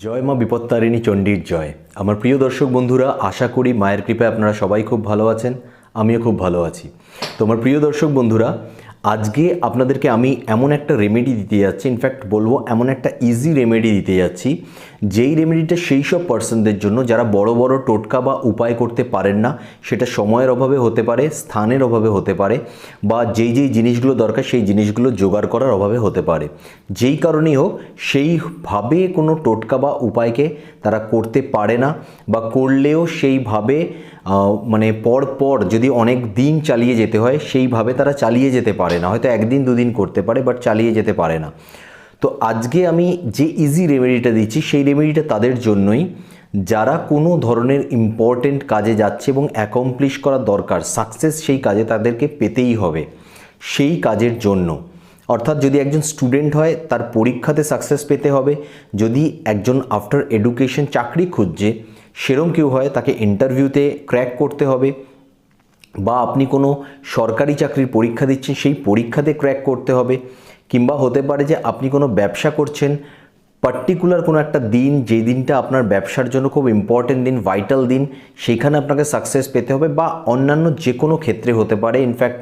জয় মা বিপত্তারিণী চণ্ডীর জয়। আমার প্রিয় দর্শক বন্ধুরা, আশা করি মায়ের কৃপায় আপনারা সবাই খুব ভালো আছেন, আমিও খুব ভালো আছি। তোমার প্রিয় দর্শক বন্ধুরা আজকে আপনাদেরকে আমি এমন একটা রেমেডি দিতে যাচ্ছি ইনফ্যাক্ট বলব এমন একটা ইজি রেমেডি দিতে যাচ্ছি, যেই রেমেডিটা সেই সব পার্সনদের জন্য যারা বড় বড় টোটকা বা উপায় করতে পারেন না, সেটা সময়ের অভাবে হতে পারে, স্থানের অভাবে হতে পারে, বা যেই যেই জিনিসগুলো দরকার সেই জিনিসগুলো জোগাড় করার অভাবে হতে পারে। যেই কারণেই হোক, সেইভাবে কোনো টোটকা বা উপায়কে তারা করতে পারে না, বা করলেও সেইভাবে মানে পর পর যদি অনেক দিন চালিয়ে যেতে হয়, সেইভাবে তারা চালিয়ে যেতে পারে না, হয়তো একদিন দুদিন করতে পারে বাট চালিয়ে যেতে পারে না। তো আজকে আমি যে ইজি রেমেডিটা দিচ্ছি, সেই রেমেডিটা তাদের জন্যই। যারা কোনো ধরনের ইম্পর্টেন্ট কাজে যাচ্ছে এবং অ্যাকমপ্লিশ করা দরকার সাকসেস সেই কাজে তাদেরকে পেতেই হবে, সেই কাজের জন্য। অর্থাৎ যদি একজন স্টুডেন্ট হয়, তার পরীক্ষাতে সাকসেস পেতে হবে। যদি একজন আফটার এডুকেশন চাকরি খুঁজছে, সেরম কেউ হয়, তাকে ইন্টারভিউতে ক্র্যাক করতে হবে। বা আপনি কোনো সরকারি চাকরির পরীক্ষা দিচ্ছেন, সেই পরীক্ষাতে ক্র্যাক করতে হবে। কিংবা হতে পারে যে আপনি কোনো ব্যবসা করছেন, পার্টিকুলার কোনো একটা দিন, যে দিনটা আপনার ব্যবসার জন্য খুব ইম্পর্টেন্ট দিন ভাইটাল দিন, সেখানে আপনাকে সাকসেস পেতে হবে বা অন্যান্য যে কোনো ক্ষেত্রে হতে পারে। ইনফ্যাক্ট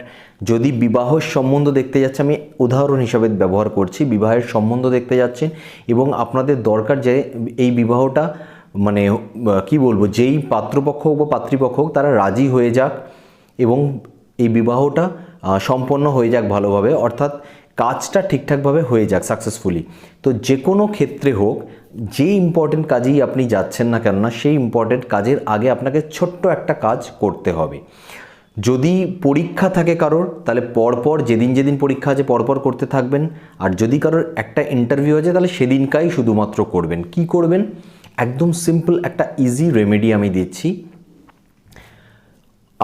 যদি বিবাহের সম্বন্ধ দেখতে যাচ্ছে আমি উদাহরণ হিসাবে ব্যবহার করছি, বিবাহের সম্বন্ধ দেখতে যাচ্ছেন এবং আপনাদের দরকার যে এই বিবাহটা মানে কি বলব, যেই পাত্রপক্ষ হোক বা পাত্রীপক্ষ হোক, তারা রাজি হয়ে যাক। এবং এই বিবাহটা সম্পন্ন হয়ে যাক ভালোভাবে, অর্থাৎ কাজটা ঠিকঠাকভাবে হয়ে যাক সাকসেসফুলি তো যে কোনো ক্ষেত্রে হোক, যে ইম্পর্টেন্ট কাজেই আপনি যাচ্ছেন না কেননা, সেই ইম্পর্টেন্ট কাজের আগে আপনাকে ছোট্ট একটা কাজ করতে হবে। যদি পরীক্ষা থাকে কারোর, তাহলে পরপর যেদিন যেদিন পরীক্ষা আছে পরপর করতে থাকবেন। আর যদি কারোর একটা ইন্টারভিউ আছে, তাহলে সেদিনকাই শুধুমাত্র করবেন। কি করবেন? একদম সিম্পল একটা ইজি রেমেডি আমি দিচ্ছি।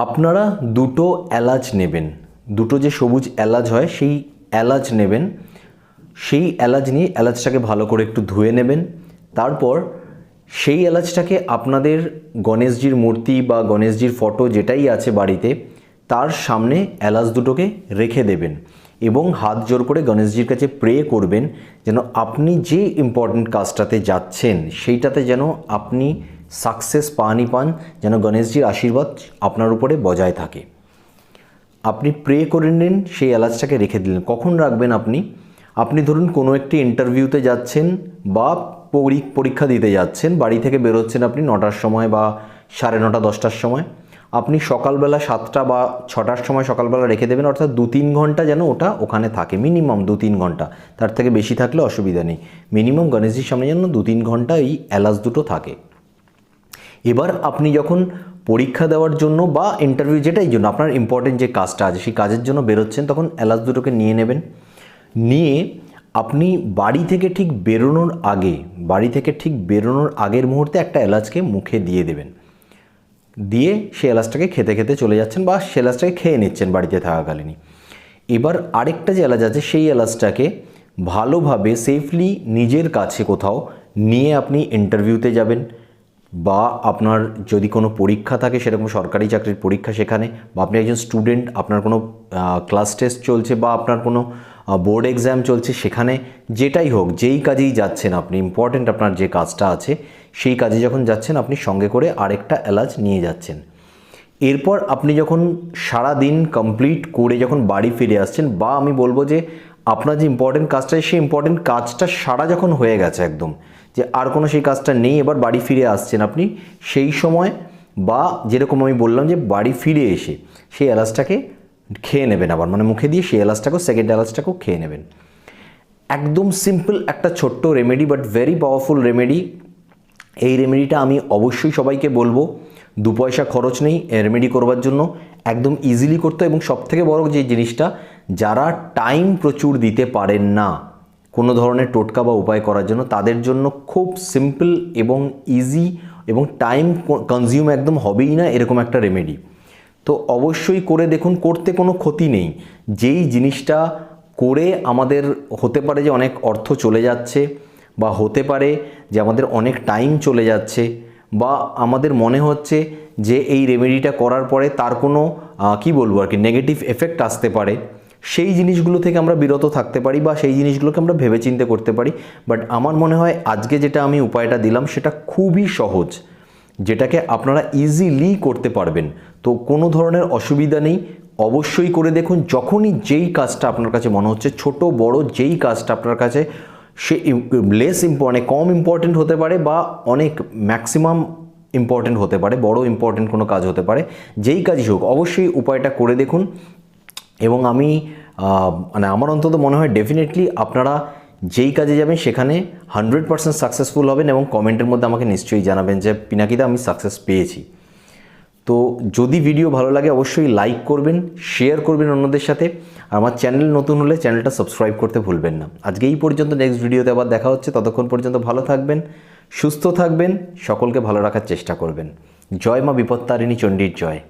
আপনারা দুটো এলাচ নেবেন। দুটো যে সবুজ এলাচ হয়, সেই এলাচ নেবেন। সেই এলাচ নিয়ে এলাচটাকে ভালো করে একটু ধুয়ে নেবেন। তারপর সেই এলাচটাকে আপনাদের গণেশজির মূর্তি বা গণেশজির ফটো যেটাই আছে বাড়িতে, তার সামনে এলাচ দুটোকে রেখে দেবেন এবং হাত জোর করে গণেশজির কাছে প্রে করবেন যেন আপনি যে ইম্পর্ট্যান্ট কাজটাতে যাচ্ছেন, সেইটাতে যেন আপনি সাকসেস পানই পান যেন গণেশজির আশীর্বাদ আপনার উপরে বজায় থাকে। আপনি প্রে করে নিন, সেই এলাচটাকে রেখে দিলেন। কখন রাখবেন আপনি? আপনি ধরুন কোনো একটি ইন্টারভিউতে যাচ্ছেন বা পরি- পরীক্ষা দিতে যাচ্ছেন, বাড়ি থেকে বেরোচ্ছেন আপনি নটার সময় বা সাড়ে নটা, দশটার সময়। আপনি সকালবেলা সাতটা বা ছটার সময় সকালবেলা রেখে দেবেন, অর্থাৎ দু তিন ঘণ্টা যেন ওটা ওখানে থাকে। মিনিমাম দু তিন ঘণ্টা। তার থেকে বেশি থাকলে অসুবিধা নেই। মিনিমাম গণেশজির সামনে যেন দু তিন ঘণ্টা এই এলাচ দুটো থাকে। এবার আপনি যখন পরীক্ষা দেওয়ার জন্য বা ইন্টারভিউ যেটাই জন্য, আপনার ইম্পর্টেন্ট যে কাজটা আছে, সেই কাজের জন্য বেরোচ্ছেন, তখন এলাচ দুটোকে নিয়ে নেবেন। নিয়ে আপনি বাড়ি থেকে ঠিক বেরোনোর আগে, বাড়ি থেকে ঠিক বেরোনোর আগের মুহূর্তে একটা এলাচকে মুখে দিয়ে দেবেন। দিয়ে সে এলাচটাকে খেতে খেতে চলে যাচ্ছেন বা সে এলাচটাকে খেয়ে নিচ্ছেন বাড়িতে থাকাকালীনই। এবার আরেকটা যে এলাচ আছে, সেই এলাচটাকে ভালোভাবে সেফলি নিজের কাছে কোথাও নিয়ে আপনি ইন্টারভিউতে যাবেন। বা আপনার যদি কোনো পরীক্ষা থাকে, সেরকম সরকারি চাকরির পরীক্ষা সেখানে, বা আপনি একজন স্টুডেন্ট আপনার কোনো ক্লাস টেস্ট চলছে বা আপনার কোনো বোর্ড এক্সাম চলছে, সেখানে যেটাই হোক, যেই কাজেই যাচ্ছেন আপনি ইম্পর্ট্যান্ট আপনার যে কাজটা আছে, সেই কাজে যখন যাচ্ছেন, আপনি সঙ্গে করে আরেকটা এলাচ নিয়ে যাচ্ছেন। এরপর আপনি যখন সারা দিন কমপ্লিট করে যখন বাড়ি ফিরে আসছেন, বা আমি বলব যে আপনার যে ইম্পর্টেন্ট কাজটা সেই ইম্পর্টেন্ট কাজটা সারা যখন হয়ে গেছে একদম, যে আর কোনো সেই কাজটা নেই, এবার বাড়ি ফিরে আসছেন আপনি, সেই সময় বা যেরকম আমি বললাম যে বাড়ি ফিরে এসে সেই এলাচটাকে খেয়ে নেবেন আবার মানে মুখে দিয়ে সেই এলাচটাকেও সেকেন্ড এলাচটাকেও খেয়ে নেবেন। একদম সিম্পল একটা ছোট্ট remedy but very powerful remedy এই রেমেডিটা আমি অবশ্যই সবাইকে বলব, দু পয়সা খরচ নেই রেমেডি করবার জন্য, একদম ইজিলি করতে এবং সবথেকে বড় যে জিনিসটা যারা টাইম প্রচুর দিতে পারেন না, কোনো ধরনের টোটকা বা উপায় করার জন্য, তাদের জন্য খুব সিম্পল এবং ইজি এবং টাইম কনজিউম একদম হবেই না এরকম একটা রেমেডি তো অবশ্যই করে দেখুন, করতে কোনো ক্ষতি নেই। যেই জিনিসটা করে আমাদের হতে পারে যে অনেক অর্থ চলে যাচ্ছে বা হতে পারে যে আমাদের অনেক টাইম চলে যাচ্ছে বা আমাদের মনে হচ্ছে যে এই রেমেডিটা করার পরে তার কোনো কি বলব আর কি নেগেটিভ এফেক্ট আসতে পারে। সেই জিনিসগুলো থেকে আমরা বিরত থাকতে পারি বা সেই জিনিসগুলোকে আমরা ভেবেচিন্তে করতে পারি। বাট আমার মনে হয় আজকে যেটা আমি উপায়টা দিলাম, সেটা খুবই সহজ। যেটাকে আপনারা ইজিলি করতে পারবেন। তো কোনো ধরনের অসুবিধা নেই। অবশ্যই করে দেখুন, যখনই যেই কাজটা আপনার কাছে মনে হচ্ছে, ছোট, বড় যেই কাজটা আপনার কাছে, সে লেস মানে কম ইম্পর্টেন্ট হতে পারে বা অনেক ম্যাক্সিমাম ইম্পর্টেন্ট হতে পারে, বড় ইম্পর্টেন্ট কোনো কাজ হতে পারে, যেই কাজই হোক, অবশ্যই উপায়টা করে দেখুন। এবং আমি মানে আমার অন্তত মনে হয় ডেফিনেটলি আপনারা যেই কাজে যাবেন সেখানে হান্ড্রেড পার্সেন্ট সাকসেসফুল হবেন এবং কমেন্টের মধ্যে আমাকে নিশ্চয়ই জানাবেন যে, পিনাকিদা, আমি সাকসেস পেয়েছি। তো যদি ভিডিও ভালো লাগে, অবশ্যই লাইক করবেন শেয়ার করবেন অন্যদের সাথে। আর আমার চ্যানেল নতুন হলে চ্যানেলটা সাবস্ক্রাইব করতে ভুলবেন না। আজকে এই পর্যন্ত নেক্সট ভিডিওতে আবার দেখা হচ্ছে। ততক্ষণ পর্যন্ত ভালো থাকবেন, সুস্থ থাকবেন, সকলকে ভালো রাখার চেষ্টা করবেন। জয় মা বিপত্তারিণী চণ্ডীর জয়।